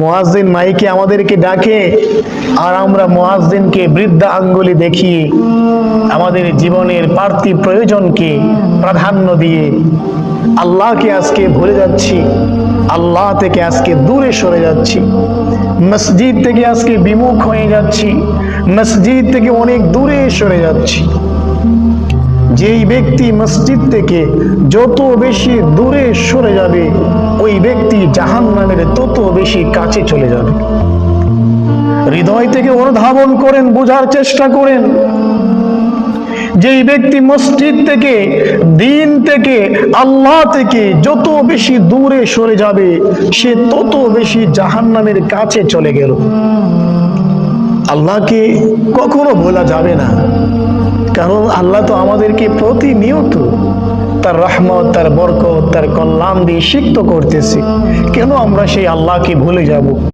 মোয়াজ্জিন মাইকে আমাদেরকে ডাকে আর আমরা মোয়াজ্জিনকে বৃদ্ধা আঙ্গুলি দেখিয়ে আমাদের জীবনের পার্থিব প্রয়োজনকে প্রাধান্য দিয়ে আল্লাহকে আজকে ভুলে যাচ্ছি, আল্লাহ থেকে আজকে দূরে সরে যাচ্ছি। মসজিদ থেকে আজকে বিমুখ হয়ে যাচ্ছি, মসজিদ থেকে অনেক দূরে সরে যাচ্ছি। যেই ব্যক্তি মসজিদ থেকে যত বেশি দূরে সরে যাবে ওই ব্যক্তি জাহান্নামের তত বেশি কাছে চলে যাবে। হৃদয় থেকে অনুধাবন করেন, বোঝার চেষ্টা করেন। যেই ব্যক্তি মসজিদ থেকে, দিন থেকে, আল্লাহ থেকে যত বেশি দূরে সরে যাবে, সে তত বেশি জাহান্নামের কাছে চলে গেল। আল্লাহকে কখনো ভোলা যাবে না। কারণ আল্লাহ তো আমাদেরকে প্রতিনিয়ত তার রহমত, তার বরকত, তার কল্যাণ দিয়ে সিক্ত করতেছি। কেন আমরা সেই আল্লাহকে ভুলে যাব?